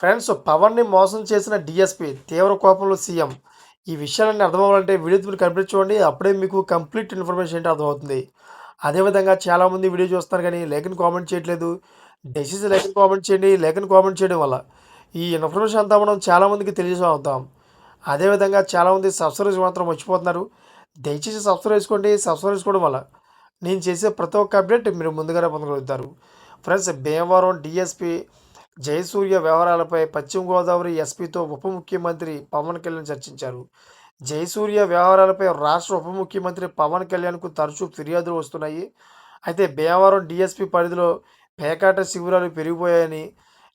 Friends పవన్ని మోసం చేసిన DSP తీవ్ర కోపంలో సీఎం. ఈ విషయాలన్నీ అర్థమవ్వాలంటే వీడియో మీరు కంప్లీట్ చూడండి. అప్పుడే మీకు కంప్లీట్ ఇన్ఫర్మేషన్ ఏంటో అర్థమవుతుంది. అదేవిధంగా చాలామంది వీడియో చూస్తున్నారు కానీ లేఖని కామెంట్ చేయట్లేదు. దయచేసి లేఖను కామెంట్ చేయండి. లేఖని కామెంట్ చేయడం వల్ల ఈ ఇన్ఫర్మేషన్ అంతా మనం చాలామందికి తెలియజేసి అదేవిధంగా చాలామంది సబ్స్క్రైబ్ మాత్రం మర్చిపోతున్నారు. దయచేసి సబ్స్క్రైబ్ చేసుకోండి. సబ్స్క్రైబ్ చేసుకోవడం వల్ల నేను చేసే ప్రతి ఒక్క అప్డేట్ మీరు ముందుగానే పొందగలుగుతారు. ఫ్రెండ్స్ భీమవరం డిఎస్పీ జయసూర్య వ్యవహారాలపై పశ్చిమ గోదావరి ఎస్పీతో ఉప ముఖ్యమంత్రి పవన్ కళ్యాణ్ చర్చించారు. జయసూర్య వ్యవహారాలపై రాష్ట్ర ఉప ముఖ్యమంత్రి పవన్ కళ్యాణ్కు తరచూ ఫిర్యాదులు వస్తున్నాయి. అయితే భీమవరం డిఎస్పి పరిధిలో పేకాట శిబిరాలు పెరిగిపోయాయని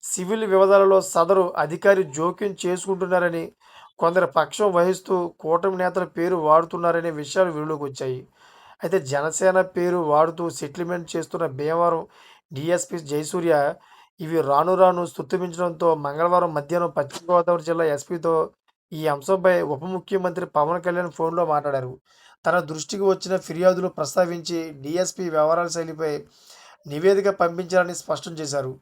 సివిల్ వివాదాలలో సదరు అధికారి జోక్యం చేసుకుంటున్నారని కొందరు పక్షం వహిస్తూ కూటమి నేతల పేరు వాడుతున్నారనే విషయాలు వెలుగులోకి వచ్చాయి. అయితే జనసేన పేరు వాడుతూ సెటిల్మెంట్ చేస్తున్న భీమవరం డిఎస్పీ జయసూర్య ఇవి రాను రాను స్తుతించడంతో మంగళవారం మధ్యాహ్నం పశ్చిమ గోదావరి జిల్లా ఎస్పీతో ఈ అంశంపై ఉప ముఖ్యమంత్రి పవన్ కళ్యాణ్ ఫోన్లో మాట్లాడారు. తన దృష్టికి వచ్చిన ఫిర్యాదులు ప్రస్తావించి డిఎస్పీ వ్యవహారాల శైలిపై నివేదిక పంపించాలని స్పష్టం చేశారు.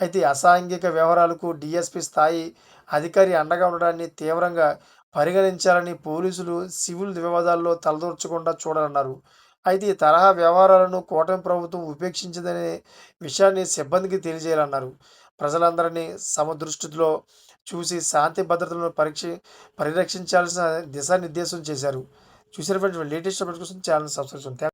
అయితే అసాంఘిక వ్యవహారాలకు డిఎస్పీ స్థాయి అధికారి అండగా ఉండడాన్ని తీవ్రంగా పరిగణించాలని పోలీసులు సివిల్ వివాదాల్లో తలదూర్చకుండా చూడాలన్నారు. అయితే ఈ తరహా వ్యవహారాలను కూటమి ప్రభుత్వం ఉపేక్షించిందనే విషయాన్ని సిబ్బందికి తెలియజేయాలన్నారు. ప్రజలందరినీ సమదృష్టిలో చూసి శాంతి భద్రతలను పరీక్ష పరిరక్షించాల్సిన దిశానిర్దేశం చేశారు. చూసిన ఫ్రెండ్స్ లేటెస్ట్ అప్డేట్ కోసం ఛానల్ సబ్స్క్రైబ్ చేయండి.